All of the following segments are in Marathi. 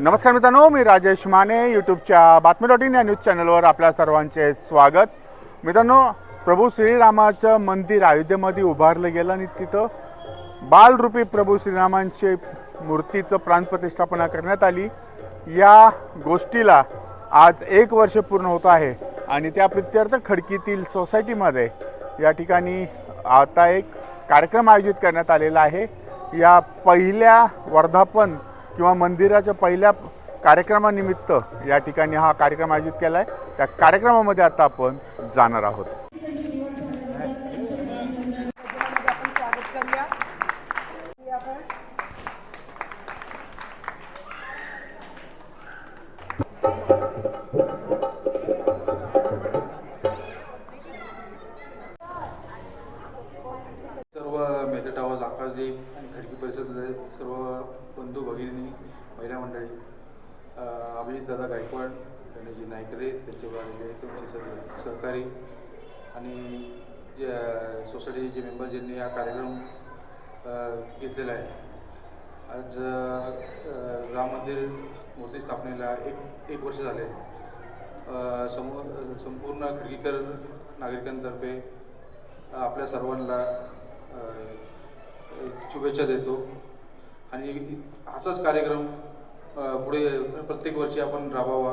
नमस्कार मित्रांनो मी राजेश माने यूट्यूबच्या बातमी डॉट इन या न्यूज चॅनलवर आपल्या सर्वांचे स्वागत. मित्रांनो प्रभू श्रीरामाचं मंदिर अयोध्येमध्ये उभारलं गेलं आणि तिथं बालरूपी प्रभू श्रीरामांचे मूर्तीचं प्राणप्रतिष्ठापना करण्यात आली. या गोष्टीला आज एक वर्ष पूर्ण होत आहे आणि त्या प्रत्यर्थ खडकीतील सोसायटीमध्ये या ठिकाणी आता एक कार्यक्रम आयोजित करण्यात आलेला आहे. या पहिल्या वर्धापन किंवा मंदिराच्या पहिल्या कार्यक्रमानिमित्त या ठिकाणी हा कार्यक्रम आयोजित केला आहे त्या कार्यक्रमामध्ये आता आपण जाणार आहोत. सर्व मेथड आवाज आकाशजी खडकी परिसरातले सर्व बंधू भगिनी महिला मंडळी अभिजितदादा गायकवाड गणेशजी नायकरे त्यांचे आलेले त्यांचे सगळे सहकारी आणि जे सोसायटीचे जे मेंबर ज्यांनी हा कार्यक्रम घेतलेला आहे. आज राम मंदिर मूर्ती स्थापनेला एक एक वर्ष झाले. समोर संपूर्ण खिडकीकर नागरिकांतर्फे आपल्या सर्वांना शुभेच्छा देतो. आणि असाच कार्यक्रम पुढे प्रत्येक वर्षी आपण राबवावा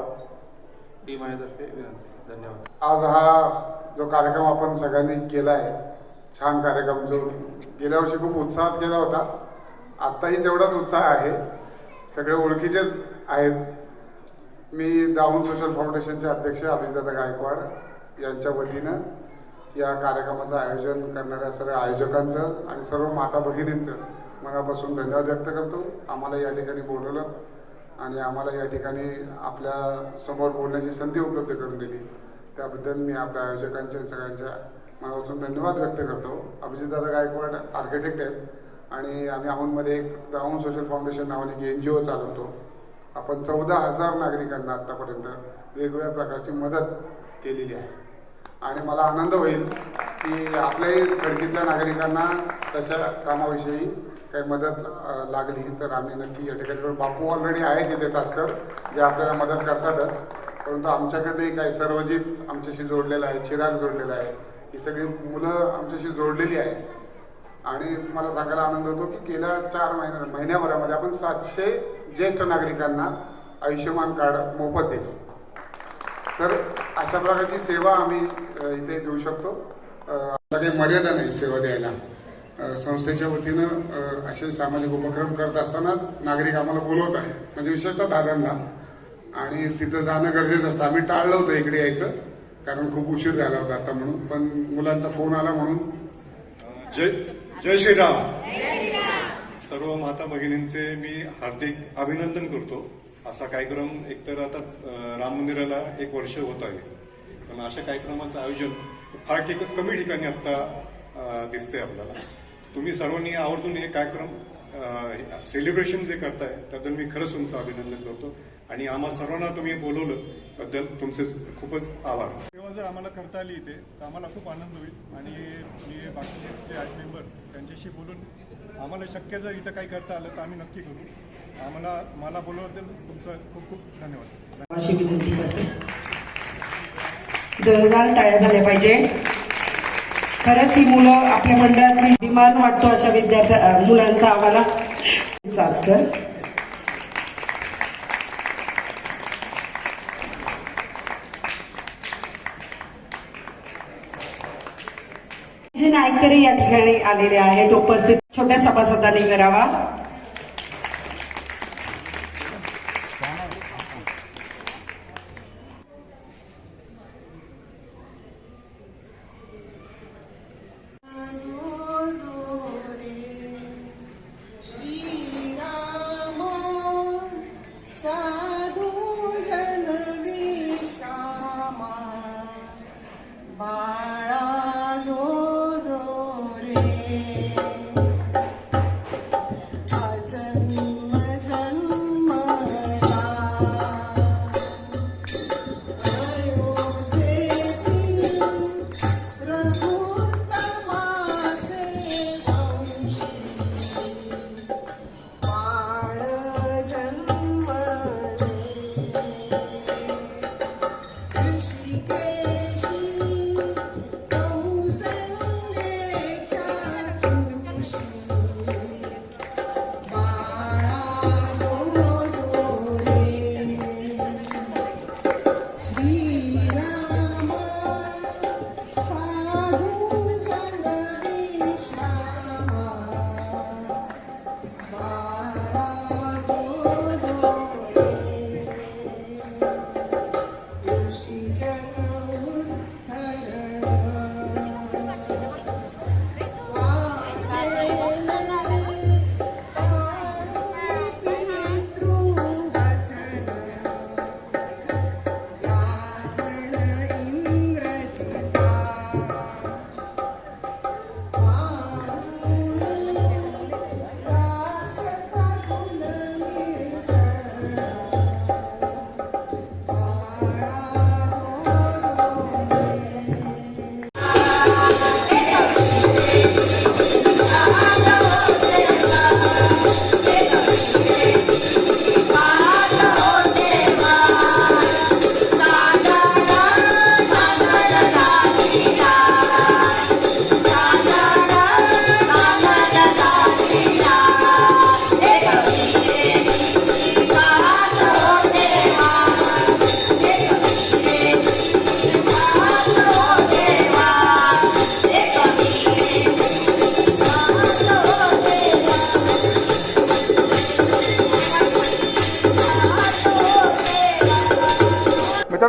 ही माझ्यातर्फे विनंती. धन्यवाद. आज हा जो कार्यक्रम आपण सगळ्यांनी केला आहे छान कार्यक्रम जो गेल्या वर्षी खूप उत्साहात केला होता आत्ताही तेवढाच उत्साह आहे. सगळे ओळखीचेच आहेत. मी दाऊन सोशल फाउंडेशनचे अध्यक्ष अभिजितदादा गायकवाड यांच्या वतीनं या कार्यक्रमाचं आयोजन करणाऱ्या सर्व आयोजकांचं आणि सर्व माता भगिनींचं मनापासून धन्यवाद व्यक्त करतो. आम्हाला या ठिकाणी बोलवलं आणि आम्हाला या ठिकाणी आपल्यासमोर बोलण्याची संधी उपलब्ध करून दिली. त्याबद्दल मी आपल्या आयोजकांच्या सगळ्यांच्या मनापासून धन्यवाद व्यक्त करतो. अभिजितदादा गायकवाड आर्किटेक्ट आहेत आणि आम्ही औंधमध्ये एक दाऊन सोशल फाउंडेशन नावाने एक एन जी ओ चालवतो. आपण चौदा हजार नागरिकांना आत्तापर्यंत वेगवेगळ्या प्रकारची मदत केलेली आहे. आणि मला आनंद होईल की आपल्याही खडकीतल्या नागरिकांना तशा कामाविषयी काही मदत लागली तर आम्ही नक्की या ठिकाणी बापू ऑलरेडी आहे तिथे तासकर जे आपल्याला मदत करतातच. परंतु आमच्याकडेही काही सर्वजित आमच्याशी जोडलेलं आहे चिराग जोडलेला आहे. ही सगळी मुलं आमच्याशी जोडलेली आहेत. आणि तुम्हाला सांगायला आनंद होतो की गेल्या चार महिन्या महिन्याभरामध्ये आपण सातशे ज्येष्ठ नागरिकांना आयुष्यमान कार्ड मोफत दिले. तर अशा प्रकारची सेवा आम्ही इथे देऊ शकतो. आता काही मर्यादा नाही सेवा द्यायला. संस्थेच्या वतीनं असे सामाजिक उपक्रम करत असतानाच नागरिक आम्हाला बोलवत आहे म्हणजे विशेषतः दादांना. आणि तिथं जाणं गरजेचं असतं. आम्ही टाळलं होतं इकडे यायचं. कारण खूप उशीर झाला होता आता म्हणून. पण मुलांचा फोन आला म्हणून. जय जय श्रीराम. सर्व माता भगिनींचे मी हार्दिक अभिनंदन करतो. असा कार्यक्रम एकतर आता राम मंदिराला एक वर्ष होत आहे. पण अशा कार्यक्रमाचं आयोजन फार ठिक कमी ठिकाणी आता अं, दिसतंय आपल्याला. तुम्ही सर्वांनी आवर्जून हे कार्यक्रम सेलिब्रेशन जे करताय त्याबद्दल मी खरंच तुमचं अभिनंदन करतो. आणि आम्हा सर्वांना तुम्ही बोलवलं बद्दल तुमचे खूपच आभार. सेवा जर आम्हाला करता आली इथे तर आम्हाला खूप आनंद होईल. आणि मी बाकीचे जे आहेत मेंबर त्यांच्याशी बोलून आम्हाला शक्य जर इथं काही करता आलं तर आम्ही नक्की करू. आम्हाला मला बोलवल्याबद्दल तुमचं खूप खूप धन्यवाद. अशी विनंती करते. जोरदार टाळ्या झाल्या पाहिजे. खरंच ही मुलं आपल्या मंडळातली अभिमान वाटतो अशा विद्यार्थ्या मुलांचा आम्हाला. साचकर जे या ठिकाणी आलेले आहेत उपस्थित छोट्या सभासदांनी करावा. She gave.